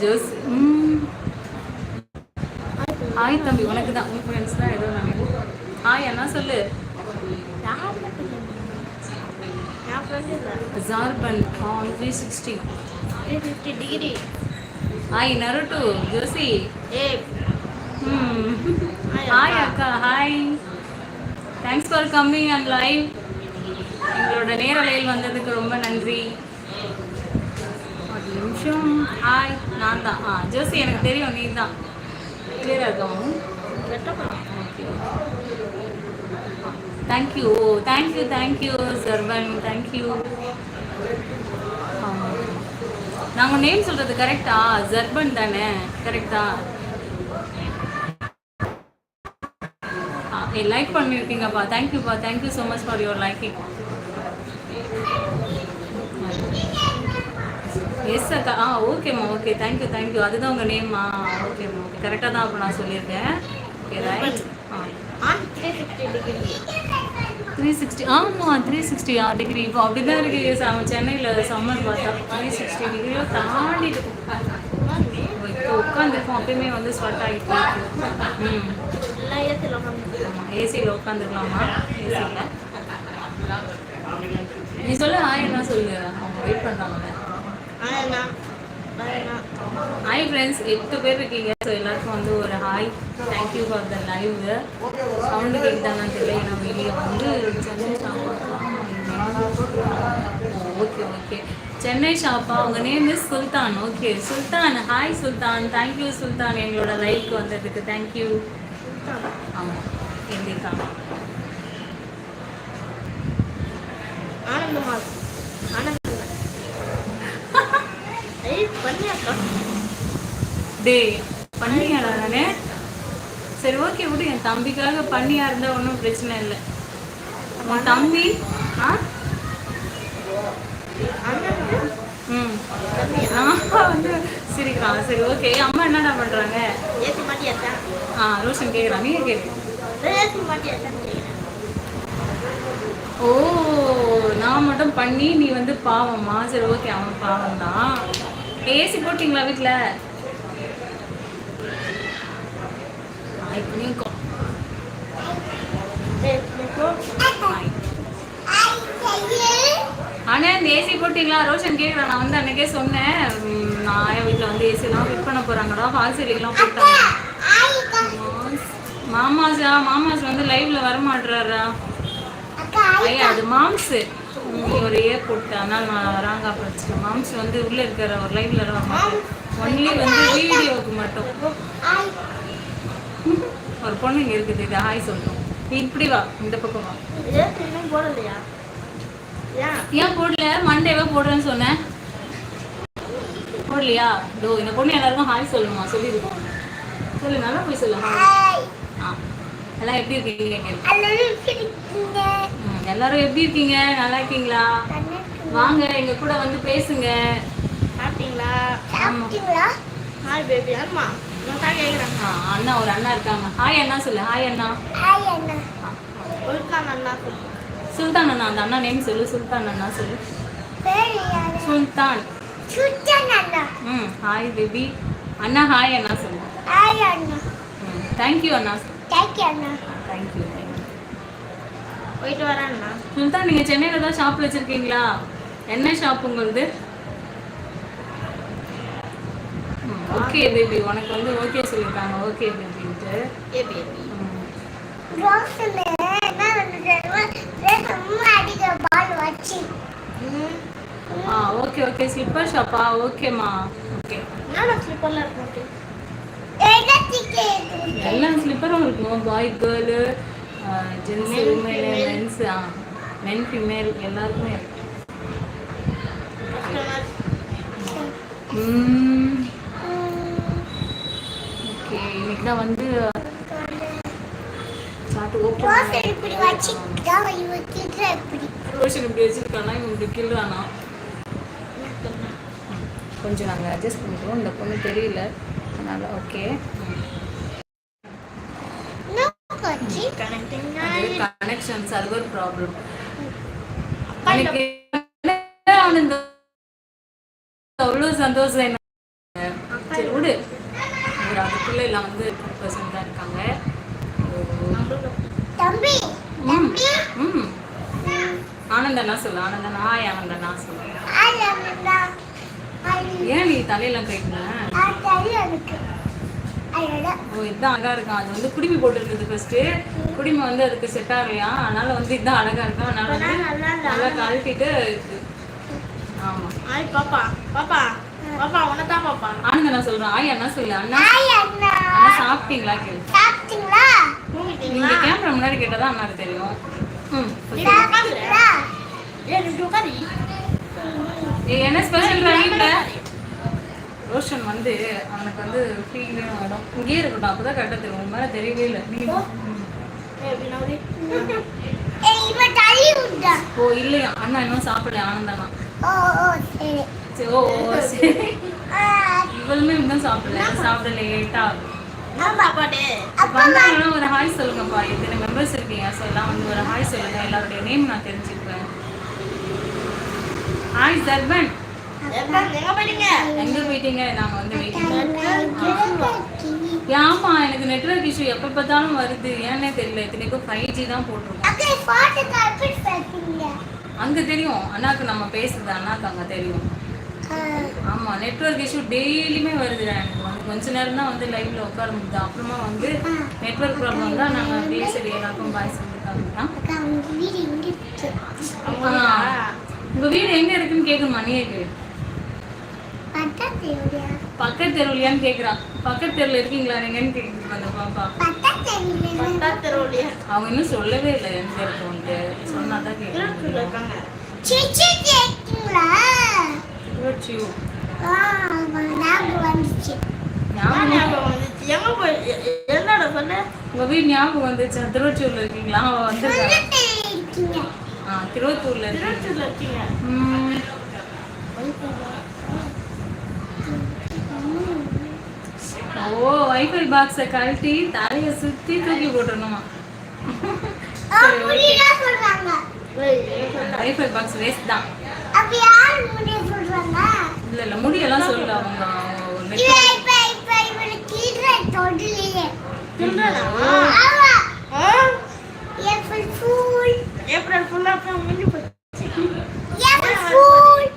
Jose ம். Hi தம்பி உனக்கு தான் உன் ஃப்ரெண்ட்ஸ் தான் ஏதோ நினைக்கிறேன். ஹாய் என்ன சொல்லு. ஜார்பன் on three sixty 350 degree. Hi நருட்டு Joshi hi. அக்கா hi thanks for coming and live எங்களோட நேரலையில் வந்ததுக்கு ரொம்ப நன்றி. ஜோஷும் ஹாய் நான் தான். ஆ ஜோசி எனக்கு தெரியும் நீ தான். கிளியராக இருக்கவும் வெட்டப்படும். Okay thank you thank you thank you Sarvan thank you நாங்கள் நேம் சொல்கிறது கரெக்டா ஜர்பன் தானே? கரெக்டா லைக் பண்ணியிருக்கீங்கப்பா தேங்க்யூப்பா thank you so much for your liking yes அக்கா. ஆ ஓகேம்மா ஓகே தேங்க்யூ தேங்க்யூ அதுதான் உங்கள் நேம்மா ஓகேம்மா ஓகே கரெக்டாக தான் அப்போ நான் சொல்லியிருக்கேன். ஓகே ரைட் ஆ. த்ரீ சிக்ஸ்டி ஆமாம் த்ரீ சிக்ஸ்டி ஆ டிகிரி இப்போ அப்படி தான் இருக்குது சென்னையில் சம்மர் பார்த்தா த்ரீ சிக்ஸ்டி டிகிரியோ தாண்டி இப்போ உட்காந்துருக்கோம் அப்பயுமே வந்து ஸ்வெட் ஆகிட்டு ம். ஏசியில் உட்காந்துருக்கலாமா ஏசியில் நீ சொல்லு ஹாய் சொல்லு அவங்க வெயிட் பண்ணுறாங்க ஹாய் ஃப்ரெண்ட்ஸ் எட்டு பேர் இருக்கீங்க. ஸோ எல்லாருக்கும் வந்து ஒரு hi thank you for the live sound கேட்குதாங்கன்னு தெரியல. ஏன்னா வெளியே வந்து சென்னை ஷாப்பா ஓகே ஓகே சென்னை ஷாப்பா உங்கள் name is Sultan. Okay Sultan. Hi Sultan. Thank you Sultan. எங்களோட லைவ்க்கு வந்ததுக்கு தேங்க்யூ ஆமாம் எழுதியிருக்காங்க ஆனந்தமா இருக்கு. ஆனந்தமா. ஏய், பண்ணியாக்கா. டேய் பண்ணியாடா நானே. சரி ஓகே விடு. என் தம்பிக்காக பண்ணியா இருந்தா ஒன்றும் பிரச்சனை இல்லை. உன் தம்பி ஆ? ம். நான் வந்து சிரிக்கிறான். சரி ஓகே அம்மா என்னடா பண்ணுறாங்க? ஆ ரோஷன் கேட்குறான் நீங்கள். ஓ நான் மட்டும் பண்ணி நீ வந்து பாவம்மா. சரி ஓகே அவன் பாவம் தான் ஏசி போட்டிங்களா வீட்டில் இப்படியும் இந்த ஏசி போட்டிங்களா? ரோஷன் கேட்குறேன் நான் வந்து அன்னைக்கே சொன்னேன். நான் என் வீட்டில் வந்து ஏசிலாம் ஃபிட் பண்ண போகிறாங்கடா ஹால் சீலிங்லாம் போட்டாங்க. மாமாஸா மாமாஸ் வந்து லைவ்ல வர மாட்டுறாரா ஐயா அது மாம்ஸு ஒரு ஏர் போட்டு அதனால நான் ராங்கா படிச்சிட்டேன் மாம்ஸ் வந்து உள்ளே இருக்கிற ஒரு லைவ்ல ஒன்லி வந்து வீடியோவுக்கு மட்டும். ஒரு பொண்ணு இங்கே இருக்குது. இது ஹாய் சொல்லணும் நீ இப்படி வா. இந்த பக்கம் வா. போடலையா? ஏன்? போடல? மண்டேவே போடுறேன்னு சொன்னேன். போடலையா? டோ இந்த பொண்ணு எல்லாருக்கும் ஹாய் சொல்லுமா? சொல்லியிருக்கோம் சொல்லு நல்லா போய் சொல்லு. ஆ. எல்லாம் எப்படி இருக்கீங்க? எல்லாரும் எப்படி இருக்கீங்க? நல்லா இருக்கீங்களா? வாங்க எங்க கூட வந்து பேசுங்க. சாப்பிட்டீங்களா? ஆமா. ஹாய் பேபி ஆ, அண்ணா ஒரு அண்ணா இருக்காங்க. ஹாய் அண்ணா சொல்லு. ஹாய் அண்ணா. உள்கா நல்லா சுல்தான் அண்ணா அந்த அண்ணா நேம் சொல்லு. சுல்தான் அண்ணா சொல்லு. சுல்தான். ம் ஹாய் பேபி அண்ணா ஹாய் அண்ணா சொல்லு. ம் தேங்க்யூ அண்ணா. தேங்க்யூ தேங்க்யூ போயிட்டு வரேன்னா சுல்தான் நீங்கள் சென்னையில் தான் ஷாப் வச்சுருக்கீங்களா? என்ன ஷாப் உங்களுது? ஓகே பேபி உனக்கு வந்து ஓகே சொல்லியிருக்காங்க ஓகே பேபின்ட்டு ஏ பேபி ஆ ஓகே ஓகே ஸ்லிப்பர் ஷாப்பா ஓகேம்மா ஓகே என்னடா ஸ்லிப்பர்ல இருக்கு? எல்லா ஸ்லிப்பரும் இருக்கும் பாய் கேர்ளு ஜென்ஸ் உமேல் மென்ஸ் ஆ மென் ஃபீமேல் எல்லாருக்குமே இருக்கு ஓகே இன்னைக்கு தான் வந்து ரோஷன் இப்படி வச்சிருக்கானா இவன் இப்படி கொஞ்சம் நாங்கள் அட்ஜஸ்ட் பண்ணிக்கிறோம் இந்த பொண்ணு தெரியல அதனால ஓகே கனெக்ஷன் சர்வர் ப்ராப்ளம் அவனுக்கு அவ்வளோ சந்தோஷம் என்ன? சரி விடு. ஒரு அதுக்குள்ள எல்லாம் வந்து பர்சன்ட் தான் இருக்காங்க. தம்பி ம் ஆனந்தனா சொல்லு ஆனந்தனா ஆய் ஆனந்தனா சொல்லு. ஏன் நீ தலையெல்லாம் கைட்டின ஓ இதுதான் அழகா இருக்கான் அது வந்து குடிமி போட்டுருக்குது ஃபர்ஸ்ட் குடிமி வந்து அதுக்கு செட் ஆகலையா? அதனால வந்து இதுதான் அழகா இருக்கும் அதனால வந்து நல்லா கழட்டிட்டு. ஆமா. ஆய் பாப்பா பாப்பா பாப்பா பாப்பா. ஆனந்தனா சொல்றேன் ஆய் அண்ணா சொல்லு அண்ணா. அண்ணா. சாப்பிட்டீங்களா? கேளு. நீங்க கேமரா முன்னாடி கேட்டதான் அண்ணாக்கு தெரியும். ம் என்ன ஸ்பெஷல் வீட்ல? ரோஷன் வந்து அவனுக்கு வந்து ஃபீலிங் இடம். இங்கேயே இருக்கட்டும் அப்பதான் கரெக்டாக தெரியும். உன் மேலே தெரியவே இல்லை. நீ ஓ இல்லையா? அண்ணா இன்னும் சாப்பிடல ஆனந்தானா சரி. ஓ ஓ, சரி. இவளுமே இன்னும் சாப்பிடல சாப்பிட லேட்டா வந்தாங்கன்னா ஒரு ஹாய் சொல்லுங்கப்பா. எத்தனை மெம்பர்ஸ் இருக்கீங்க ஸோ எல்லாம் வந்து ஒரு ஹாய் சொல்லுங்க. எல்லாருடைய நேம் நான் தெரிஞ்சுக்குவேன் ஹாய் சர்வன் எங்க போயிட்டீங்க? நாங்க வந்து வெயிட்டிங் ஆமா. எனக்கு நெட்வொர்க் இஷ்யூ எப்ப பார்த்தாலும் வருது. ஏன்னே தெரியல இத்தனைக்கும் ஃபைவ் ஜி தான் போட்டிருக்கோம். அங்க தெரியும். அண்ணாக்கு நம்ம பேசுறது அண்ணாக்கு அங்க தெரியும். ஆமா நெட்வொர்க் இஷ்யூ டெய்லியுமே வருது. எனக்கு வந்து கொஞ்ச நேரம் தான் வந்து லைவ்ல உட்கார முடியுது. அப்புறமா வந்து நெட்வொர்க் ப்ராப்ளம் தான் நாங்க அப்படியே சரி எல்லாருக்கும் பாய் சொல்லிருக்காங்க உங்க வீடு எங்க இருக்குன்னு கேட்கணுமா நீயே கேளு. பக்கத்து தெருவுலையான்னு கேக்குறா. பக்கத்து தெருவுல இருக்கீங்களா நீங்கன்னு கேக்குது அந்த பாப்பா அவங்க இன்னும் சொல்லவே இல்லை. எங்க இருக்கோன்ட்டு சொன்னாதான் உங்க வீடு ஞாபகம் வந்துச்சா? திருவொற்றியூர்ல இருக்கீங்களா? அவ ஆ திருவத்தூர்ல இருக்கீங்க. வைஃபை பாக்ஸை கழட்டி தலையை சுத்தி தூக்கி போட்டுடணுமா? வைஃபை பாக்ஸ் வேஸ்ட் தான். இல்ல இல்ல முடியெல்லாம் சொல்லல அவங்க? April fool. ஏப்ரல் ஃபுல்லா அப்புறம் முடிஞ்சு போச்சு. April fool.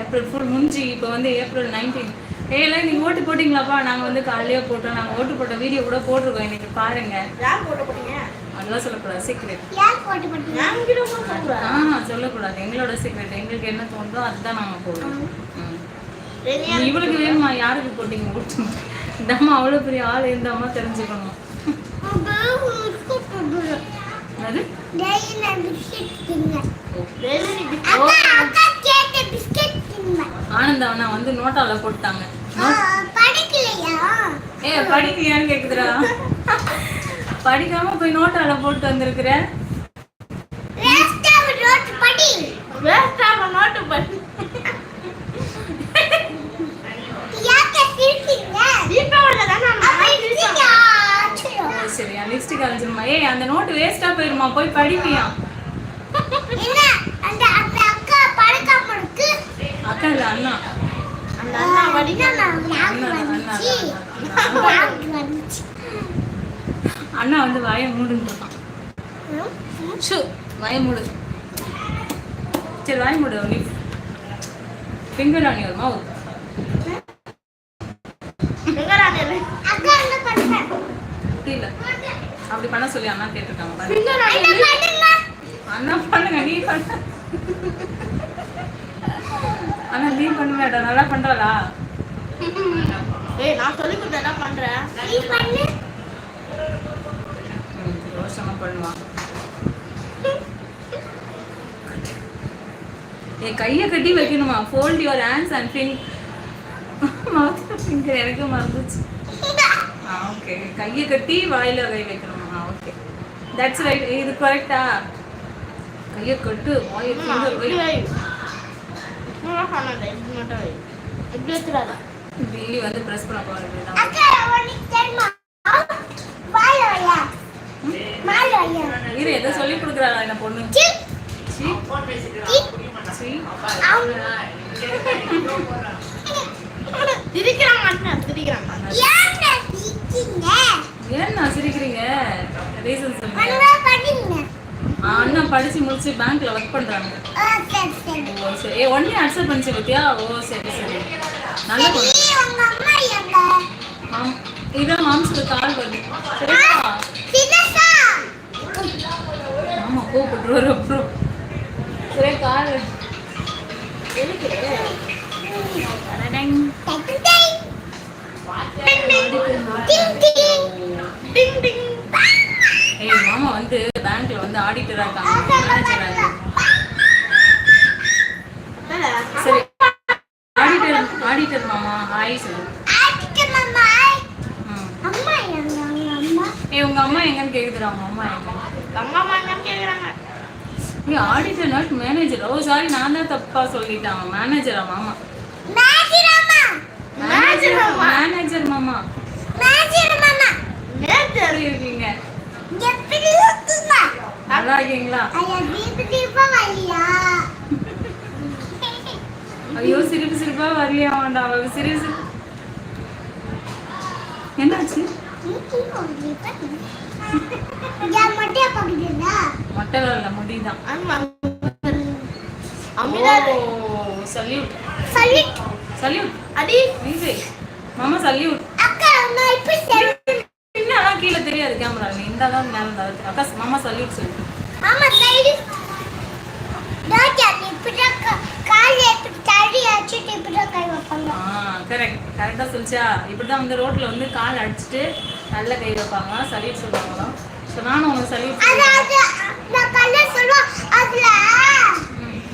ஏப்ரல் ஃபுல் முடிஞ்சு இப்போ வந்து ஏப்ரல் நைன்டீன். ஏல நீங்க ஓட்டு போட்டீங்களாப்பா? நாங்க வந்து காலையிலே போட்டோம். நாங்க ஓட்டு போட்ட வீடியோ கூட போட்டிருக்கோம். இன்னைக்கு பாருங்க. யார் போட்டு போட்டீங்க? அதெல்லாம் சொல்லக்கூடாது. சீக்ரெட் யார் போட்டு போட்டீங்க? ஆ சொல்லக்கூடாது. எங்களோட சீக்ரெட் எங்களுக்கு என்ன தோணுதோ அதுதான் நாங்க போடுவோம் இவளுக்கு வேணுமா? யாருக்கு போட்டீங்க ஓட்டு? இந்த அம்மா அவ்வளோ பெரிய ஆள் இந்த அம்மா தெரிஞ்சுக்கணும். அது பிஸ்கெட் அக்கா கேட்ட பிஸ்கெட் தின்னேன் ஆனந்த் அவனை வந்து நோட்டால போட்டாங்க ஏ படிக்கலையான்னு கேக்குதுடா. படிக்காம போய் நோட்டால போட்டு வந்திருக்கிற? வேஸ்டா ரோட் படி. வேஸ்டாக நோட்டு பண்ணி யாக்க சிரிச்சீங்க தீபாவளியில தானே அப்ப சிரிச்சீங்க ஆச்சரியம். ஓ, சரி லிஸ்ட் கலைஞ்சிருமா. ஏய் அந்த நோட்டு வேஸ்டா போயிருமா? போய் படிப்பியா என்ன அந்த அந்த அக்கா பழக்காம இருக்கு அக்கா இல்ல அண்ணா. அண்ணா வந்து வாயை மூடுன்னு இருக்கான். வாயை மூடு. சரி வாயை மூடு நீ அக்கா என்ன பண்ற இல்ல அப்படி பண்ண சொல்லி அண்ணா கேட்டிருக்காங்க அண்ணா பண்ணுங்க நீ பண்ண. அண்ணா நீ பண்ணுவேடா நல்லா பண்றாளா ஏய் நான் சொல்லி கொடுத்தா பண்றேன் நீ பண்ணு. ம், ரோஷமா பண்ணுவான் என் கையை கட்டி வைக்கணுமா? ஃபோல்ட் யுவர் ஹேண்ட்ஸ் அண்ட் ஃபிங் மவுத் ஃபிங்கர் எனக்கு மறந்துச்சு. ஆ ஓகே கையை கட்டி வாயில கை வைக்கணுமா? ஓகே தட்ஸ் ரைட் இது கரெக்டா கையை கட்டு வாயை அம்மா, டெய்லி வந்து ப்ரெஸ் பண்ண வையா இரு எதை சொல்லி கொடுக்குறாளா என்ன பொண்ணு? சி சீ சி சீ திரிக்கிறாங்க அண்ணன் திரிக்கிறாங்க ஏன்டா சிக்கிங்க ஏன் நான் சிரிக்கிறீங்க ரீசன் சொல்லுங்க அண்ணன் படிச்சு முடிச்சு பேங்க்ல ஒர்க் பண்றாங்க. ஓ சரி ஏ ஒன்னே அக்செப்ட் பண்ணிச்சு பத்தியா? ஓ சரி சரி. நல்ல பொண்ணு இதான் மாம்சுக்கு கால் வருது. சரிப்பா ஆமா கூப்பிட்டுருவாரு அப்புறம். சரி கால். எதுக்கு? டிங் டிங் டிங் டிங் ஏய் மாமா வந்து பேங்க்ல வந்து ஆடிட்டரா இருக்காங்க. மேனேஜரா இருக்காங்க. சரி. ஆடிட்டர் ஆடிட்டர் மாமா ஹாய் சொல்லு உங்க அம்மா ஏய் உங்க அம்மா எங்கன்னு கேக்குதுடா உங்க அம்மா எங்க? அம்மா அம்மா என்ன கேக்குறாங்க. ஏய் auditor not manager oh sorry நான் தான் தப்பா சொல்லிட்டேன் மேனேஜரா மாமா? Manager மாமா. மேனேஜர் மாமா. மேஜர் மாமா. இருக்கீங்க நல்லா இருக்கீங்களா ஐயா சிரிப்பு சிரிப்பா வரலையா வேண்டாம் அவளுக்கு சிரிப்பு சிரிப்பு என்னாச்சு? மொட்டையா பாக்குறீங்களா மொட்டை வரல முடிதான் சல்யூட். சொல்லிட்டு சல்யூட். அடி. வீசே மாமா சல்யூட். அக்கா நான் இப்ப கீழே தெரியாது கேமரா இந்த தான் அக்கா மாமா சல்யூட் சொல்லு. கரெக்ட் கரெக்டாக சொல்லிச்சா. இப்படி தான் வந்து ரோட்டில் வந்து கால் அடிச்சுட்டு நல்ல கை வைப்பாங்க. சல்யூட் சொல்லுவாங்களாம் ஸோ நானும் சல்யூட்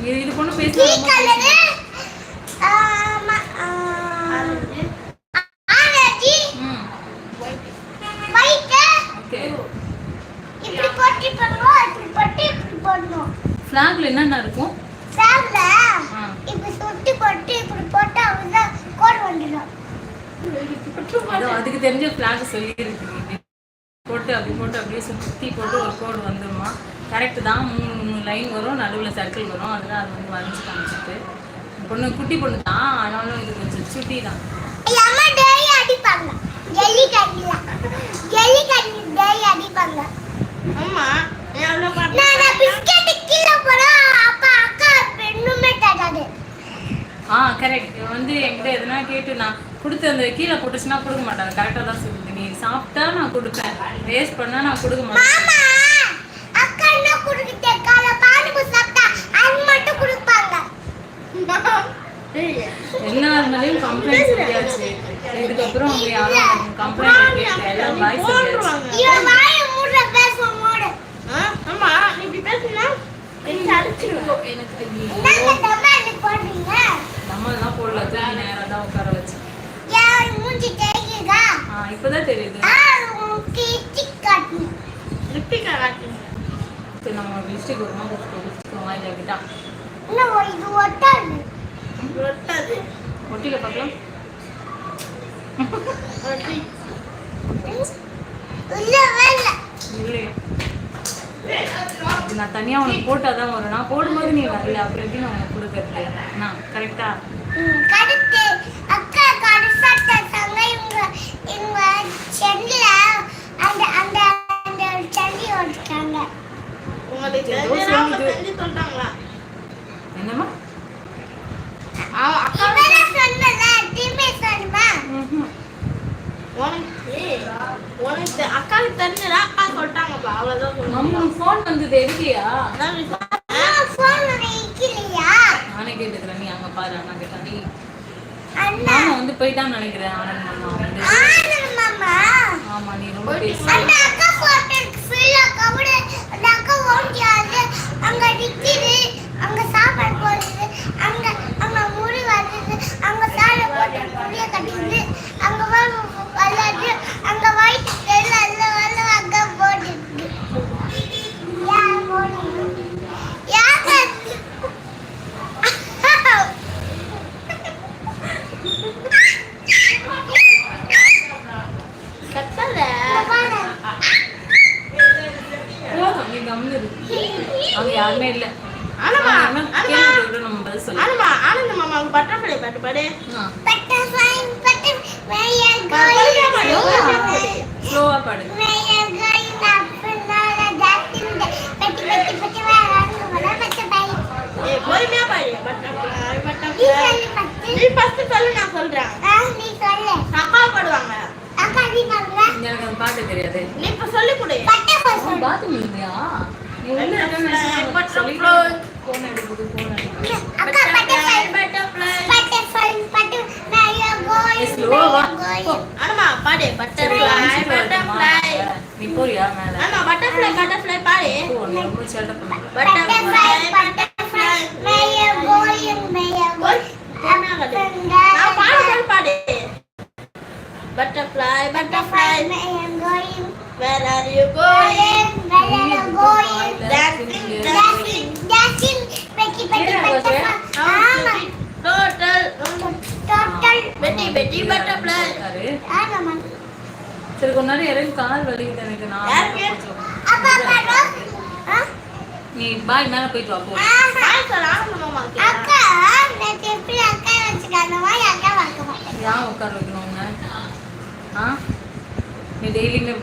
இது இது பொண்ணு கீ பேசுவாங்க கலரு ஆமா ஆரஞ்சு ம் ஒயிட் ஓகே இப்படி போட்டு பண்ணுவோம் இப்படி போட்டு இப்படி போடணும் ஃப்ளாக்ல என்னென்ன இருக்கும்? ஆ. இப்படி சுத்தி போட்டு இப்படி போட்டு அவங்க கோடு வந்துடும். அதோ அதுக்கு தெரிஞ்ச ஃப்ளாக் சொல்லியிருக்கு போட்டு அப்படி போட்டு அப்படியே சுற்றி போட்டு ஒரு கோடு வந்துருமா? கரெக்டு தான். மூணு மூணு லைன் வரும். நடுவில் சர்க்கிள் வரும். அதெல்லாம் அது வந்து வரைஞ்சி காமிச்சிட்டு. பொண்ணு குட்டி பொண்ணு தான். ஆனாலும் இது கொஞ்சம் சுட்டி தான். எங்க அம்மா டேய் அடிப்பாங்க. ஜல்லி கண்ணில ஜல்லி கண்ணி டேய் அடிப்பாங்க. அம்மா எவ்வளவு நான் பாட்டு ஆ கரெக்ட் வந்து என்கிட்ட எதுனா கேட்டு நான் கொடுத்து அந்த கீழே போட்டுச்சுன்னா கொடுக்க மாட்டாங்க. கரெக்டாக தான் சொல்லுது. நீ சாப்பிட்டா நான் கொடுப்பேன். வேஸ்ட் பண்ணா நான் கொடுக்க மாட்டேன். என்ன மேலேயும் கம்ப்ளைண்ட் சொல்லியாச்சு. இதுக்கப்புறம் அவங்க யாரும் கம்ப்ளைண்ட் கேட்கல. எல்லாம் பாய் சொல்லியாச்சு போன்றுவாங்க. இவன் வாயை மூடுற பேசுவோம் மூடு. ஆ, அம்மா நீ இப்படி பேசுனா? எனக்கு எனக்கு போடுறீங்க நம்மலாம் போடல தூக்கி தான் உட்கார வச்சு மூஞ்சி தெரியுதா ஆ இப்போதான் தெரியுது. ஆ உங்களுக்கு டிக் காட்டணும் லிப்டிக்கா காட்டு சரி நம்ம லிஸ்ட்டுக்கு வருமா கொடுத்துக்கோ கொடுத்துக்கோ வாங்கி கிட்டா இன்னும் ஒரு இது ஒட்டாது ஒட்டாது ஒட்டில பார்க்கலாம். ஒட்டி. இல்ல நான் தனியாக உனக்கு போட்டால் தான் வரும். நான் போடும்போது நீ வரல அப்புறம் எப்படி நான் உனக்கு கொடுக்கறது. நான் கரெக்டாக கடுத்து அக்கா கடுசாட்ட சங்க இவங்க இவங்க சென்டில அந்த அந்த அந்த செண்டி ஓடிட்டாங்க உங்களுக்கு ஏதோ தெரிஞ்சதா அவங்க சொல்லுது. செஞ்சு சொல்லிட்டாங்களா என்னம்மா அவ- அக்கா இவன சொன்னல திரும்பி சொல்லுமா ம்ஹும். உனக்கு ஏய், உனக்கு தெ- அக்காவுக்கு தெரிஞ்சதா அக்கா சொல்லிட்டாங்கப்பா அவ்வளவுதான் அம்மா சொல்லுவாங்க ஃபோன் வந்தது எடுக்கலையா அதான் விஷயம். போன் வைக்கலையா நானே கேட்டுக்கிறேன் நீ அங்கே பாரு அண்ணா கேட்டா நீ போய் தான் நினைக்கிறேன் ஆனந்த் மாமா வந்து ஆனந்த் மாமா ஆமா நீ ரொம்ப பேச அந்த அக்கா போட்டோ ஃபுல்லா கவுட அந்த அக்கா ஓடியாது அங்க நிக்குது அங்க சாப்பாடு போடுது அங்க அங்க முடி வருது அங்க சாலை போட்டு முடிய கட்டுது அங்க வல்லாது அங்க வயிற்று தெரியல அல்ல வல்ல அங்க போட்டுது யார் போடுது யார் கத்தாத போதும் நீ கம்முனு இரு. அங்க யாருமே இல்ல ஆனமா அவங்க என்ன ஆனமா கேள்வி கேட்டா நம்ம பதில் சொல்லு ஆனமா ஆனந்த மாமா பட்டர்ஃப்ளை பாட்டு பாடு ஆ, Butterfly, butterfly, where you பொறுமையா பாடு, going? பொறுமையா பாடு. ஸ்லோவா பாடு Where you going? அப்படின்னால ஜாஸ்தி இந்த பெட்டி பெட்டி பெட்டி வேறாங்க போல butterfly. ஏய், பொறுமையா பாடு பட்டர்ஃப்ளை நீ பட்டர்ஃப்ளை சொல்லு first. நீ ஃபர்ஸ்ட் சொல்லு நான் சொல்றேன் ஆ, நீ சொல்லு. அக்கா பாடுவாங்க அக்கா, நீ சொல்லு. எனக்கு அந்த பாட்டு தெரியாது நீ இப்ப சொல்லி கொடு Butterfly சொல்லு. பாத்ரூம் இல்லையா நீ உள்ள இருக்கேன்னு நினைச்சு சொல்லிட்டு போன் எடுக்குது போன் எடுக்குது அக்கா, butterfly. Butterfly Butterfly, butter- where you going? ஏய், ஸ்லோவா Where you going? பாடு பட்டர்ஃப்ளை பட்டர்ஃப்ளை நீ போறியா மேல ஆமா பட்டர்ஃப்ளை பட்டர்ஃப்ளை பாடு போ, நீ ரொம்ப சேட்டை பண்ற butterfly Butterfly, butterfly, where you going? Where you going? பொறுமையா பாடு நான் பாடு பாடு பாடு butterfly butterfly you going? where are you going where you going? dancing Dancing, dancing, பெட்டி பெட்டி butterfly. ஆமா. Total Total. பெட்டி பெட்டி பட்டர்ஃப்ளை இருக்காரு. சரி கொஞ்ச நேரம் இறங்கி கால் வலிக்குது எனக்கு. நான்? நீ பாய் மேல போயிட்டு வா போ. ஏன் உட்கார வைக்கணுங்க ஆ? நீ டெய்லியுமே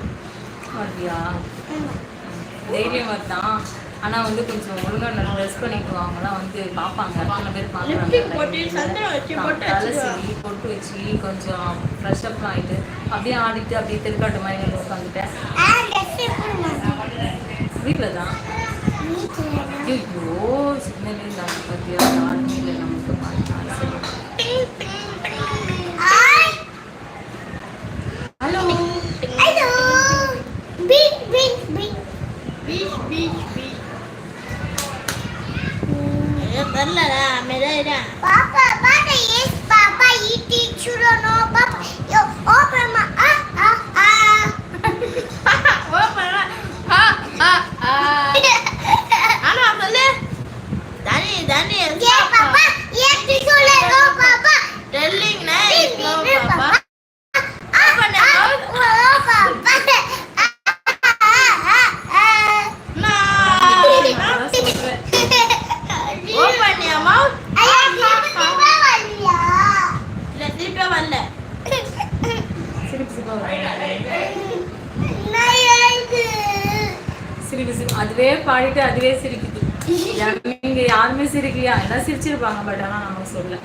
வருவியா? டெய்லியும் வரதான் ஆனா வந்து கொஞ்சம் ஒழுங்கா நல்லா ட்ரெஸ் பண்ணிட்டு வாங்கலாம் வந்து பார்ப்பாங்க. அத்தனை பேர் லிப்ஸ்டிக் போட்டு பார்க்குறாங்க வச்சு போட்டு வச்சு கொஞ்சம் ஃப்ரெஷ் அப் ஆகிட்டு அப்படியே ஆடிட்டு அப்படியே தெருக்காட்டு மாதிரி வந்து உட்காந்துட்டேன். வீட்டில் தான் ஐயோ சிக்னலே இல்லாமல் பார்த்தியா யாருமே இல்லை நமக்கு பார்த்தா ஆய் hello hello big big big beach beach beach ஏதோ தெரியலடா பாப்பா பாப்பா எஸ் பாப்பா ஈட்டி சுடனோ பாப்பா ஆ ஆ ஆ ஆனா சொல்லு தனி தனி ஏ பாப்பா ஈட்டி சுடனோ பாப்பா டெல்லிங் நீ நைஸ் நீ நோ பாப்பா பாப்பா ஆ பண்ணு, ஆ ஓ பாப்பா ஆ ஆ நோ அதான் சொல்றேன். ஓபன் யுவர் மவுத் ஐயா திருப்பி வரலையா இல்ல திருப்பி வரல சிரிப்பு சிரிப்பா வருது. நையாக்கு சிரிப்பு சிரிப்பு அதுவே பாடிட்டு அதுவே சிரிக்குது யாருமே இங்க யாருமே சிரிக்கலையா எல்லாம் சிரிச்சிருப்பாங்க பட் ஆனா நமக்கு சொல்ல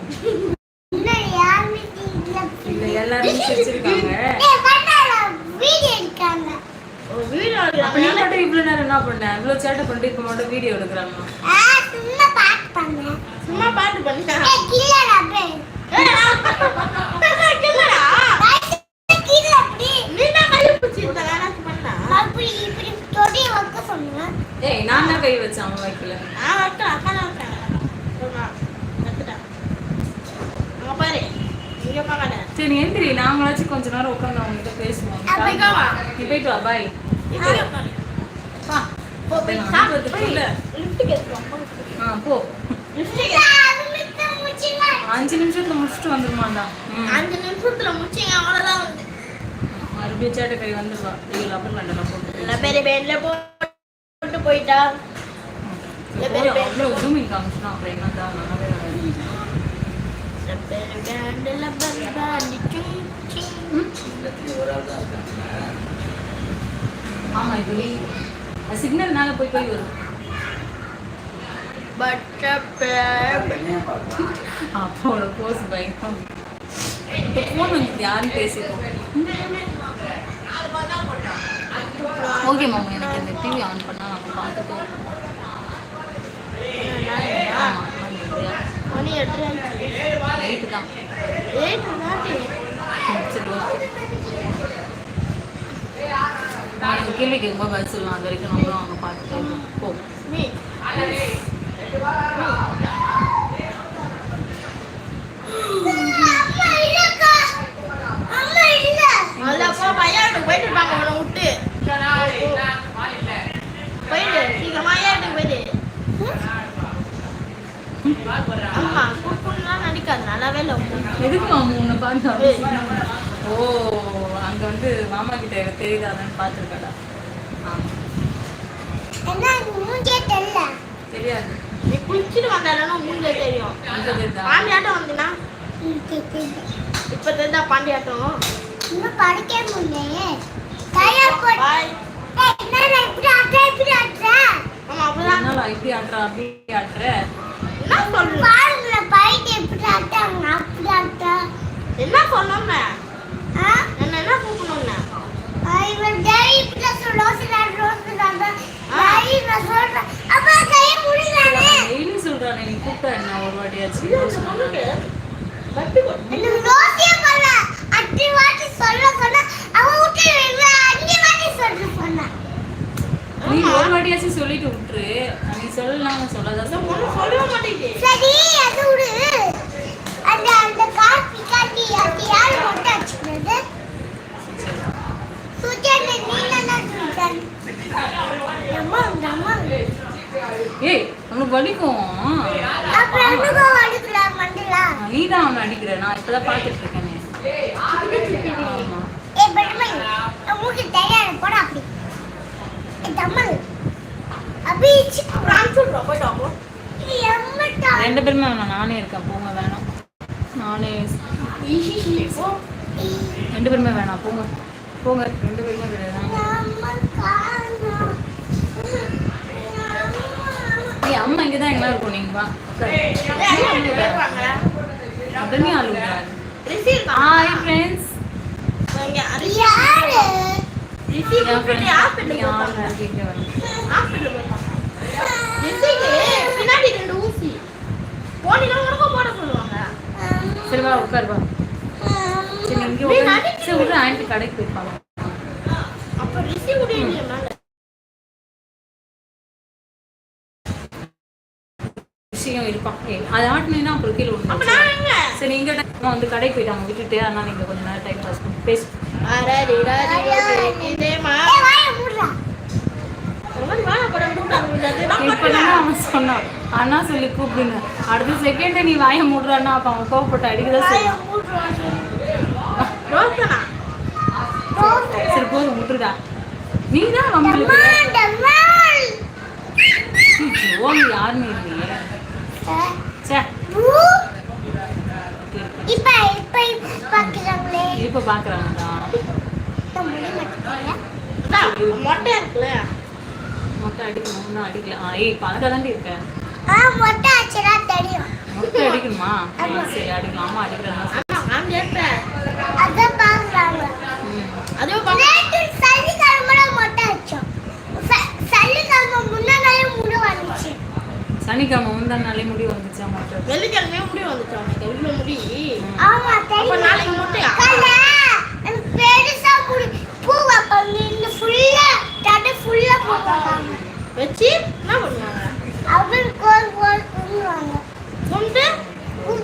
இல்ல எல்லாருமே சிரிச்சிருக்காங்க அப்ப நீ மட்டும் இவ்வளவு நேரம் என்ன பண்ண? இவ்வளவு சேட்டை பண்ணிட்டு இப்ப மட்டும் வீடியோ எடுக்கிறாங்க சும்மா பாட்டு பண்ணேன் சும்மா பாட்டு கில்லடா பே கில்ல அப்படி. நீ தான் கை பிடிச்சிருந்த வேணாம் பண்ணா. அப்படி இப்படி தொடி வைக்க சொன்னேன் ஏய் நான் தான் கை வச்சேன் அவன் வைக்கல. நான் தான் வைப்பாங்க சொன்னா கத்துட்டா அங்க பாரு இங்க பார்க்காத சரி நீ நாங்களாச்சும் கொஞ்ச நேரம் உட்காந்து அவங்க கிட்ட பேசுவோம். நீ போயிட்டு வா பாய் அஞ்சு நிமிஷத்துல முடிச்சுட்டு வந்துருமாண்டா. அஞ்சு நிமிஷத்துல முடிச்சிங்க அவ்வளவுதான் வந்து. மறுபடியும் சேட்டை கை வந்துருவா. அப்புறம் வேண்டாம் போட்டு நல்ல பெரிய பேன்ல போட்டு போயிட்டா. அவ்வளோ காமிச்சுனா அப்புறம் என்னதான் நல்லாவே வராது. நல்ல பெரிய இது சிக்னல் போய் போய் வரும் பட்டர் போஸ் பயங்கரம் இப்போ ஃபோன் வந்து யாரும் பேசிப்போம் ஓகே மாமா எனக்கு இந்த டிவி ஆன் பண்ணா நம்ம பார்த்துட்டு மணி எட்டு லைட்டு தான் நான் இந்த கேள்வி கேட்கும்போது பதில் அது வரைக்கும் நம்மளும் அங்கே பார்த்துட்டு இருக்கோம். போ. நீ அம்மா இல்லக்கா அம்மா இல்ல அல்லப்பா பையன் போயிட்டு இருப்பாங்க அவனை விட்டு போயிடு சீக்கிரமா ஏறிட்டு போயிடு ஆமா குடுக்குலாம் நடிக்காது நல்லாவே இல்லை எதுக்கு மாமா உன்னை பார்த்து ஓ அங்கே வந்து மாமா கிட்ட எனக்கு தெரியுதான்னு பார்த்துருக்கடா ஆ என்ன மூஞ்சே தெரியல. தெரியாது. நீ குளிச்சுட்டு வந்தாலும் மூஞ்சே தெரியும். அங்கே தெரியுதா? பாண்டியாட்டம் வந்தினா? இப்ப தெரிஞ்சா பாண்டியாட்டம்? இன்னும் படிக்க முடியலையே தயார் பாய் ஏய், என்னடா ரோஸ் தான், ரோஸ் தான் தான். daily நான் சொல்றேன். அப்பா, கையை முடியலானே. டெய்லி சொல்றானே நீ கூப்பிட்டா என்ன ஒரு வாட்டியாச்சு எனக்கு ரோஸே பண்ணல. அத்தனை வாட்டி சொல்ல சொன்னா, அவன் விட்டு இவன் அஞ்சு வாட்டி சொல்ல சொன்னான். நீ ஒரு வாட்டியாச்சும் சொல்லிட்டு விட்டுரு நீ சொல்லலாம் சொல்லாதான் சரி, அது விடு. அந்த அந்த காப்பி காப்பி அது யாரு அடிச்சுக்கிறது? சுஜன், நீ தானே சுஜன். அம்மா, இந்த அம்மா. ஏய் உனக்கு வலிக்கும். நீ தான் அவனை அடிக்கிற. நான் இப்பதான் பார்த்துட்டு இருக்கேனே. ரெண்டு பேருமே வேணாம் நானே இருக்கேன். போங்க வேணாம். நானே ரெண்டு பேருமே வேணாம் போங்க. போங்க ரெண்டு பேருமே கிடையாது அம்மா இங்கே தான் எங்கெல்லாம் இருக்கும் நீங்க. உடனே ரிசீவ் ஹாய் ஃப்ரெண்ட்ஸ் பின்னாடி ரெண்டு ஊசி. போனீங்கன்னா உனக்கும் போட சொல்லுவாங்க. சரி வா உட்காரு வா. சரி இங்கே சரி ஆண்டி கடைக்கு போயிருப்பாங்க அப்ப ரிசீவ் விஷயம் இருப்பான் அது ஆட்டினா அப்புறம் கீழே அப்ப விழுந்து நான் எங்க? சரி அம்மா வந்து கடைக்கு போயிட்டாங்க விட்டுட்டு அதனால நீங்க கொஞ்ச நேரம் டைம் பாஸ் பண்ணி. பேசு. சொன்னான். அண்ணா சொல்லி கூப்பிடுங்க அடுத்த செகண்ட் நீ வாயை மூடுறான்னா அப்ப அவன் கோவப்பட்டு அடிக்கதான் வாயை சரி போதும் விட்டுருடா. நீ தான் யாருமே இல்லையே. சே. இப்ப இப்ப இப்ப பாக்குறாங்களே. இப்ப பாக்குறாங்க மொட்டை இருக்குல்ல. மொட்டை அடிக்கணும் இன்னும் அடிக்கல. ஆ ஏய் பழக்க தாண்டி இருக்கேன் மொட்டை அடிக்கணுமா? சரி அடிக்கலாம். ஆமா நான் கேட்டேன் அதான் பாக்குறாங்க ம் அதே பாக்க நேற்று சனிக்கிழமை மொட்டை ச- சனிக்கிழமை முன்னாடியே முடி வந்துச்சு. சனிக்கிழமை முந்தா நாளே முடி வந்துச்சா மொட்டை வெள்ளிக்கிழமையே முடி வந்துச்சு அவனுக்கு இவ்வளவு முடி? ஆமா தெரியும் நாளைக்கு மொட்டையா? பெருசா முடி பூ வைப்பாங்க. இந்த ஃபுல்லா தடை ஃபுல்லா பூ வைப்பாங்க வச்சு என்ன பண்ணுவாங்க? அவர் கோல் கோல் கொண்டு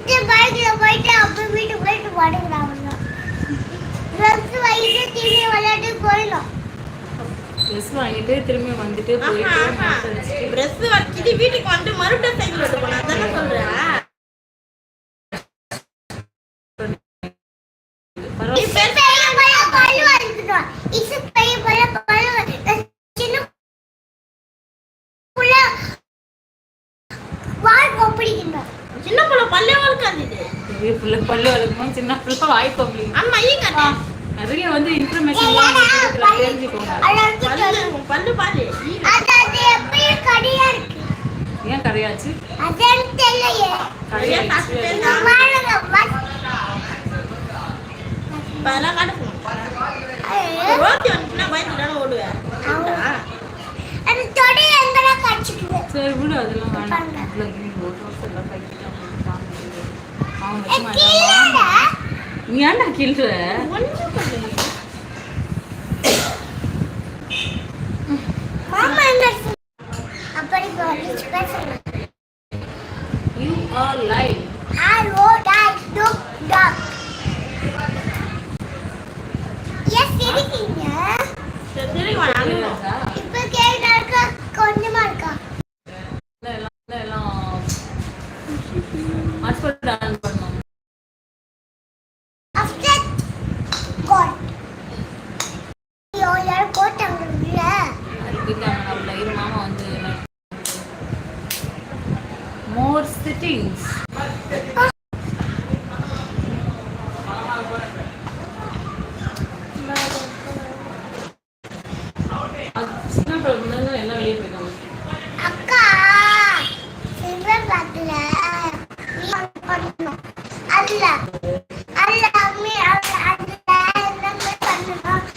போயிட்டு அப்புறம் வீட்டுக்கு போயிட்டு படுக்கிறாங்க ட்ரெஸ் வாங்கிட்டு திரும்பி விளையாட்டு போயிடும் ட்ரெஸ் வாங்கிட்டு திரும்பி வந்துட்டு போயிட்டு ட்ரெஸ் வச்சுட்டு. வீட்டுக்கு வந்து மறுபடியும் சைக்கிள் ஓட்டு போனா? தானே சொல்றேன். பரவாயில்ல. சின்ன புள்ள பல்லே வளர்க்காது இது. பெரிய பிள்ளை பல்லு வளர்க்கணும் சின்ன பிள்ளை வாய் பம்பளி ஆமா ஈ கட்டே நிறைய வந்து இன்ஃபர்மேஷன் தெரிஞ்சுக்கோங்க. பல்லு பாரு ஏன் கரையாச்சு அதெல்லாம் காட்டுக்கணும் ஐயோ, ரோட்டி வந்துச்சுன்னா பயந்து தானே ஓடுவேன் சரி விடு அதெல்லாம் வேண்டாம் பாருங்க. இவ்வளோ ஒரு வருஷம் எல்லாம் கைக்கிட்டு அவங்க ஏ, கீழேடா. நீ ஏன்டா கிள்ற You are மாமா